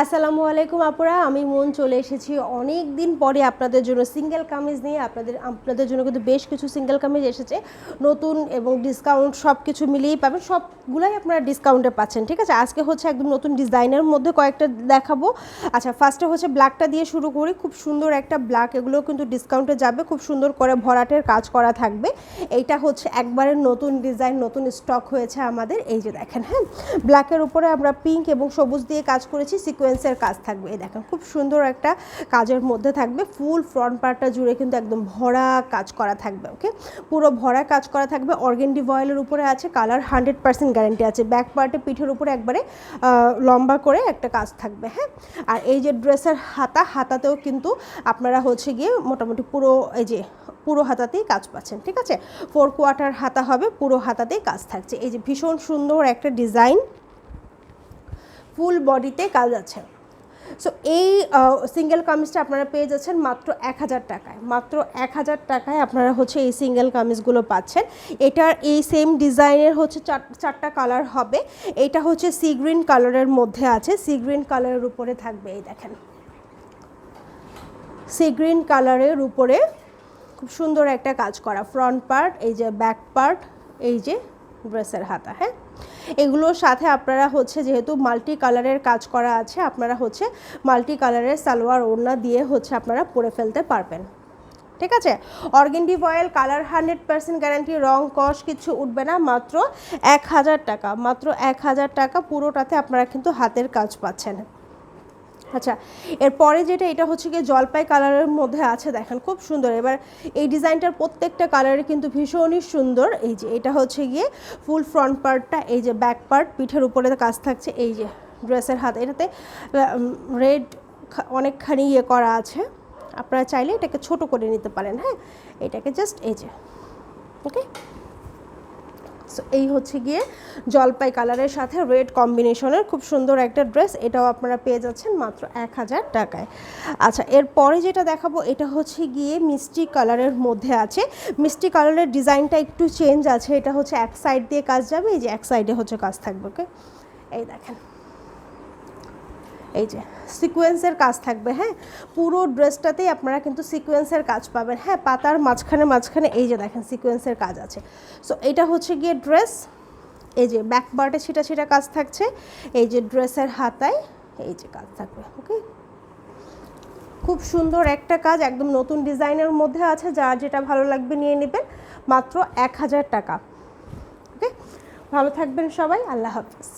আসসালামু আলাইকুম আপুরা, আমি মন চলে এসেছি অনেক দিন পরে আপনাদের জন্য সিঙ্গেল কামিজ নিয়ে। আপনাদের আপনাদের জন্য কিন্তু বেশ কিছু সিঙ্গেল কামিজ এসেছে। নতুন এবং ডিসকাউন্ট সব কিছু মিলিয়েই পাবেন, সবগুলাই আপনারা ডিসকাউন্টে পাচ্ছেন, ঠিক আছে? আজকে হচ্ছে একদম নতুন ডিজাইনের মধ্যে কয়েকটা দেখাবো। আচ্ছা ফার্স্টে হচ্ছে ব্ল্যাকটা দিয়ে শুরু করি। খুব সুন্দর একটা ব্ল্যাক এগুলো কিন্তু ডিসকাউন্টে যাবে। খুব সুন্দর করে ভরাটের কাজ করা থাকবে। এইটা হচ্ছে একবারের নতুন ডিজাইন নতুন স্টক হয়েছে আমাদের। এই যে দেখেন হ্যাঁ? ব্ল্যাকের উপরে আমরা পিঙ্ক এবং সবুজ দিয়ে কাজ করেছি সিকোয়েন্সের কাজ থাকবে। এই দেখেন, খুব সুন্দর একটা কাজের মধ্যে থাকবে। ফুল ফ্রন্ট পার্টটা জুড়ে কিন্তু একদম ভরা কাজ করা থাকবে ওকে পুরো ভরা কাজ করা থাকবে। অর্গেন্ডি ভয়েলের উপরে আছে কালার হান্ড্রেড পার্সেন্ট গ্যারেন্টি আছে। ব্যাক পার্টে পিঠের উপরে একবারে লম্বা করে একটা কাজ থাকবে হ্যাঁ? আর এই যে ড্রেসের হাতা, হাতাতেও কিন্তু আপনারা হচ্ছে গিয়ে মোটামুটি পুরো, এই যে, পুরো হাতাতেই কাজ পাচ্ছেন, ঠিক আছে? ফোর কোয়ার্টার হাতা হবে, পুরো হাতাতেই কাজ থাকছে। এই যে ভীষণ সুন্দর একটা ডিজাইন ফুল বডিতে কাজ আছে। সো এই সিঙ্গেল কামিজটা আপনারা পেয়ে যাচ্ছেন মাত্র এক হাজার টাকায়। মাত্র এক হাজার টাকায় আপনারা হচ্ছে এই সিঙ্গেল কামিজগুলো পাচ্ছেন। এটার এই সেম ডিজাইনের হচ্ছে চার, চারটা কালার হবে। এটা হচ্ছে সি গ্রিন কালারের মধ্যে আছে। সি গ্রিন কালারের উপরে থাকবে এই দেখেন। সি গ্রিন কালারের উপরে খুব সুন্দর একটা কাজ করা। ফ্রন্ট পার্ট এই যে ব্যাক পার্ট এই যে ড্রেসের হাতা হ্যাঁ? এগুলোর সাথে আপনারা হচ্ছে যেহেতু মাল্টি কালারের কাজ করা আছে, আপনারা হচ্ছে মাল্টি কালারের সালোয়ার ওড়না দিয়ে হচ্ছে আপনারা পরে ফেলতে পারবেন। ঠিক আছে? Organdy voile colour hundred percent guarantee রং, কস, কিছু উঠবে না, মাত্র এক হাজার টাকা, মাত্র এক হাজার টাকা পুরোটাতে আপনারা কিন্তু হাতের কাজ পাচ্ছেন। আচ্ছা এরপরে যেটা, এটা হচ্ছে গিয়ে জলপাই কালারের মধ্যে আছে, দেখেন খুব সুন্দর। এবার এই ডিজাইনটার প্রত্যেকটা কালারে কিন্তু ভীষণই সুন্দর। এই যে, এটা হচ্ছে গিয়ে ফুল ফ্রন্ট পার্টটা, এই যে ব্যাক পার্ট, পিঠের উপরে কাজ থাকছে, এই যে ড্রেসের হাত। এটাতে রেড অনেকখানি ইয়ে করা আছে। আপনারা চাইলে এটাকে ছোট করে নিতে পারেন হ্যাঁ? এটাকে জাস্ট এই যে, ওকে? সো এই হচ্ছে গিয়ে জলপাই কালারের সাথে রেড কম্বিনেশনের খুব সুন্দর একটা ড্রেস এটাও আপনারা পেয়ে যাচ্ছেন মাত্র এক হাজার টাকায়। আচ্ছা এরপরে যেটা দেখাবো, এটা হচ্ছে গিয়ে মিষ্টি কালারের মধ্যে আছে। মিষ্টি কালারের ডিজাইনটা একটু চেঞ্জ আছে। এটা হচ্ছে এক সাইড দিয়ে কাজ যাবে, এই যে এক সাইডে হচ্ছে কাজ থাকবে ওকে এই দেখেন। এই যে সিকোয়েন্সের কাজ থাকবে হ্যাঁ? পুরো ড্রেসটাতেই আপনারা কিন্তু সিকোয়েন্সের কাজ পাবেন। হ্যাঁ পাতার মাঝখানে মাঝখানে এই যে দেখেন সিকোয়েন্সের কাজ আছে। সো এটা হচ্ছে গিয়ে ড্রেস এই যে ব্যাক বার্টে ছিটা ছিটা কাজ থাকছে। এই যে ড্রেসের হাতায় এই যে কাজ থাকবে ওকে খুব সুন্দর একটা কাজ, একদম নতুন ডিজাইনের মধ্যে আছে, যার যেটা ভালো লাগবে নিয়ে নেবেন। মাত্র এক হাজার টাকা ওকে ভালো থাকবেন সবাই, আল্লাহ হাফিজ।